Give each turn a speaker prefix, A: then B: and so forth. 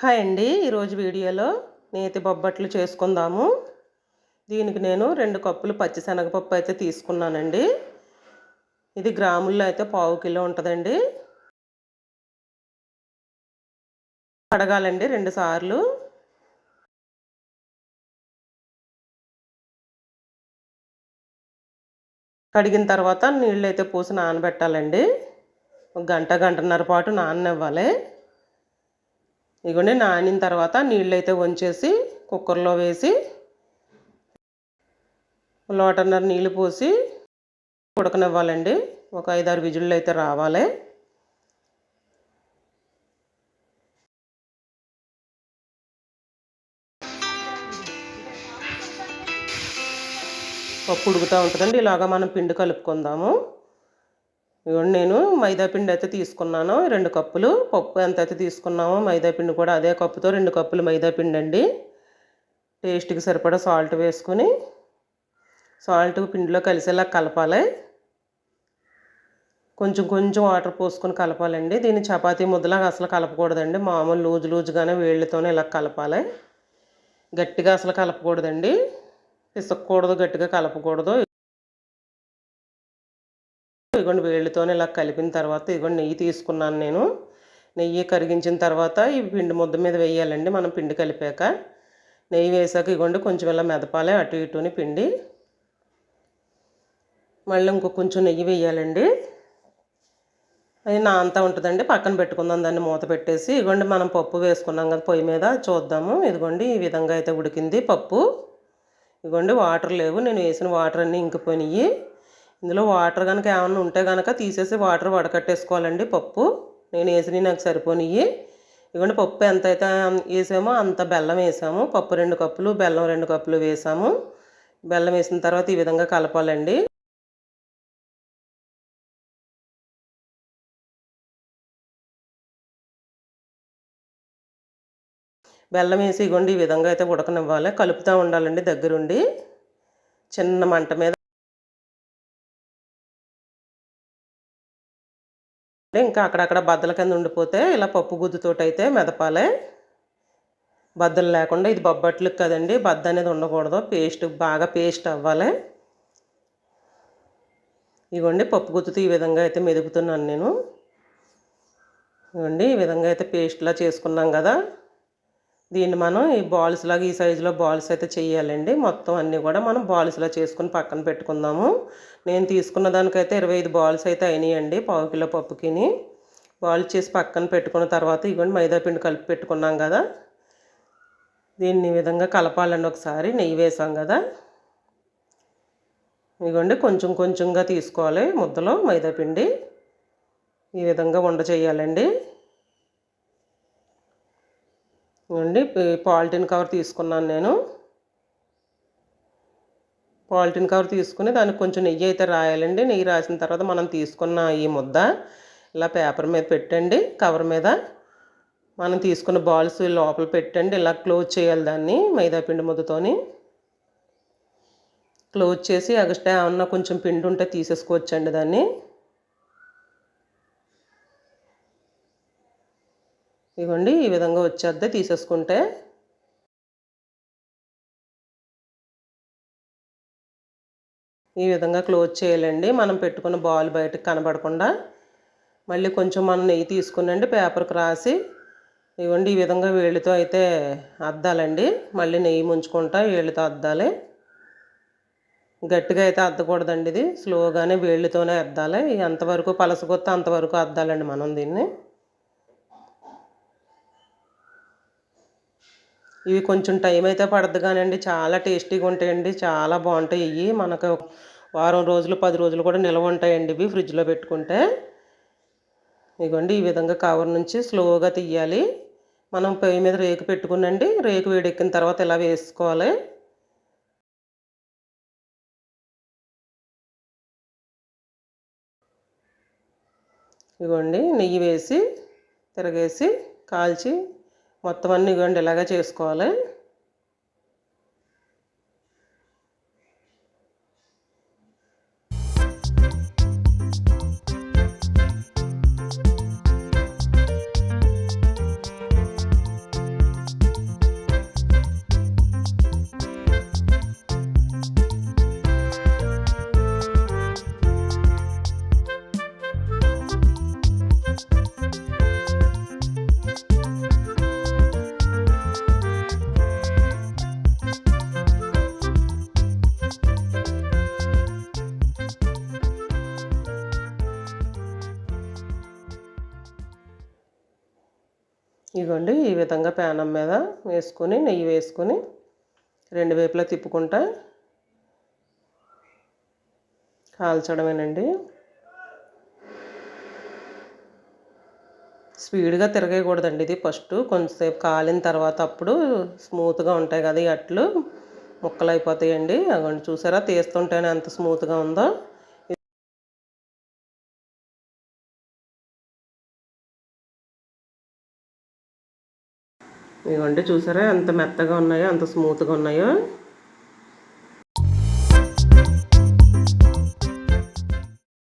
A: Hi అండి. ఈరోజు వీడియోలో నేతి బొబ్బట్లు చేసుకుందాము. దీనికి నేను రెండు కప్పులు పచ్చిశనగపప్పు అయితే తీసుకున్నానండి. ఇది గ్రాముల్లో అయితే పావు కిలో ఉంటుందండి. కడగాలండి రెండు సార్లు. కడిగిన తర్వాత నీళ్ళు అయితే పోసి నానబెట్టాలండి. ఒక గంట గంటన్నర పాటు నాననివ్వాలి. ఇదిగోండి నానిన తర్వాత నీళ్ళు అయితే వంచేసి కుక్కర్లో వేసి లోటన్నర నీళ్ళు పోసి ఉడకనివ్వాలండి. ఒక ఐదారు విజుళ్ళు అయితే రావాలి. పప్పు ఉడుకుతూ ఉంటుందండి. ఇలాగా మనం పిండి కలుపుకుందాము. ఇవ్వండి నేను మైదా పిండి అయితే తీసుకున్నాను. రెండు కప్పులు పప్పు ఎంత అయితే తీసుకున్నామో మైదా పిండి కూడా అదే కప్పుతో రెండు కప్పులు మైదా పిండి అండి. టేస్ట్కి సరిపడా సాల్ట్ వేసుకొని సాల్ట్ పిండిలో కలిసేలా కలపాలి. కొంచెం కొంచెం వాటర్ పోసుకొని కలపాలండి. దీన్ని చపాతీ ముద్దలాగా అసలు కలపకూడదండి. మామూలు లూజు లూజుగానే వేళ్ళతోనే ఇలా కలపాలి. గట్టిగా అసలు కలపకూడదండి. పిసక్కూడదు గట్టిగా కలపకూడదు. ఇగోండి వేళ్ళతోనే ఇలా కలిపిన తర్వాత ఇగోండి నెయ్యి తీసుకున్నాను నేను. నెయ్యి కరిగించిన తర్వాత ఈ పిండి ముద్ద మీద వేయాలండి మనం పిండి కలిపాక. నెయ్యి వేసాక ఇగోండి కొంచెం ఇలా మెదపాలి అటు ఇటుని పిండి. మళ్ళీ ఇంకో కొంచెం నెయ్యి వేయాలండి. అది నా అంతా ఉంటుందండి పక్కన పెట్టుకుందాం దాన్ని మూత పెట్టేసి ఇగోండి మనం పప్పు వేసుకున్నాం కదా పొయ్యి మీద చూద్దాము. ఇదిగోండి ఈ విధంగా అయితే ఉడికింది పప్పు. ఇదిగోండి వాటర్ లేవు నేను వేసిన వాటర్ అన్నీ ఇంకిపోయినాయి. ఇందులో వాటర్ కనుక ఏమన్నా ఉంటే కనుక తీసేసి వాటర్ వడకట్టేసుకోవాలండి పప్పు. నేను వేసినవి నాకు సరిపోనివి ఇవ్వండి పప్పు ఎంత అయితే వేసామో అంత బెల్లం వేసాము. పప్పు రెండు కప్పులు బెల్లం రెండు కప్పులు వేసాము. బెల్లం వేసిన తర్వాత ఈ విధంగా కలపాలండి. బెల్లం వేసి ఇగోండి ఈ విధంగా అయితే ఉడకనివ్వాలి. కలుపుతూ ఉండాలండి దగ్గరుండి. చిన్న మంట మీద ఇంకా అక్కడక్కడ బద్దల కింద ఉండిపోతే ఇలా పప్పు గుద్దుతోటి అయితే మెదపాలి. బద్దలు లేకుండా ఇది బొబ్బట్లు కదండి బద్ద అనేది ఉండకూడదు పేస్ట్ బాగా పేస్ట్ అవ్వాలి. ఇవ్వండి పప్పు గుత్తుతో ఈ విధంగా అయితే మెదుపుతున్నాను నేను. ఇవ్వండి ఈ విధంగా అయితే పేస్ట్లా చేసుకున్నాం కదా. దీన్ని మనం ఈ బాల్స్ లాగా ఈ సైజులో బాల్స్ అయితే చేయాలండి. మొత్తం అన్నీ కూడా మనం బాల్స్లా చేసుకుని పక్కన పెట్టుకుందాము. నేను తీసుకున్న దానికైతే ఇరవై ఐదు బాల్స్ అయితే అయినాయండి పావు కిలో పప్పుకిని. బాల్స్ చేసి పక్కన పెట్టుకున్న తర్వాత ఇవ్వండి మైదా పిండి కలిపి పెట్టుకున్నాం కదా. దీన్ని విధంగా కలపాలండి ఒకసారి నెయ్యి వేసాం కదా. ఇవ్వండి కొంచెం కొంచెంగా తీసుకోవాలి ముద్దలో మైదాపిండి ఈ విధంగా వండ చేయాలండి. ఇవ్వండి పాలిథిన్ కవర్ తీసుకున్నాను నేను. పాలిథిన్ కవర్ తీసుకుని దానికి కొంచెం నెయ్యి అయితే రాయాలండి. నెయ్యి రాసిన తర్వాత మనం తీసుకున్న ఈ ముద్ద ఇలా పేపర్ మీద పెట్టండి కవర్ మీద. మనం తీసుకున్న బాల్స్ లోపల పెట్టండి ఇలా క్లోజ్ చేయాలి దాన్ని మైదాపిండి ముద్దతోని. క్లోజ్ చేసి అగస్టా ఏమన్నా కొంచెం పిండి ఉంటే తీసేసుకోవచ్చండి దాన్ని. ఇవ్వండి ఈ విధంగా వచ్చేద్ది తీసేసుకుంటే. ఈ విధంగా క్లోజ్ చేయాలండి. మనం పెట్టుకున్న బాల్ బయటకు కనబడకుండా. మళ్ళీ కొంచెం మనం నెయ్యి తీసుకునండి పేపర్కి రాసి. ఇవ్వండి ఈ విధంగా వేళ్ళతో అయితే అద్దాలండి. మళ్ళీ నెయ్యి ముంచుకుంటా వేళ్ళతో అద్దాలి. గట్టిగా అయితే అద్దకూడదండి ఇది. స్లోగానే వేళ్ళతోనే అద్దాలి. ఎంతవరకు పలసగొత్త అంతవరకు అద్దాలండి మనం దీన్ని. ఇవి కొంచెం టైం అయితే పడద్దు కానివ్వండి చాలా టేస్టీగా ఉంటాయండి. చాలా బాగుంటాయి. ఇవి మనకు వారం రోజులు పది రోజులు కూడా నిల్వ ఉంటాయండి ఇవి ఫ్రిడ్జ్లో పెట్టుకుంటే. ఇదిగోండి ఈ విధంగా కవర్ నుంచి స్లోగా తీయాలి. మనం పొయ్యి మీద రేకు పెట్టుకునండి రేకు వేడెక్కిన తర్వాత ఇలా వేసుకోవాలి. ఇవ్వండి నెయ్యి వేసి తిరగేసి కాల్చి మొత్తం అన్నీ ఇవ్వండి ఇలాగే చేసుకోవాలి. ఇదిగోండి ఈ విధంగా ప్యానం మీద వేసుకొని నెయ్యి వేసుకొని రెండు వైపులా తిప్పుకుంటా కాల్చడమేనండి. స్పీడ్గా తిరగకూడదండి ఇది ఫస్ట్. కొంచెంసేపు కాలిన తర్వాత అప్పుడు స్మూత్గా ఉంటాయి కదా ఈ అట్లు. ముక్కలు అయిపోతాయండి అగోండి చూసారా? తీస్తుంటేనే ఎంత స్మూత్గా ఉందో. ఇదిగోండి చూసారా ఎంత మెత్తగా ఉన్నాయో ఎంత స్మూత్గా ఉన్నాయో.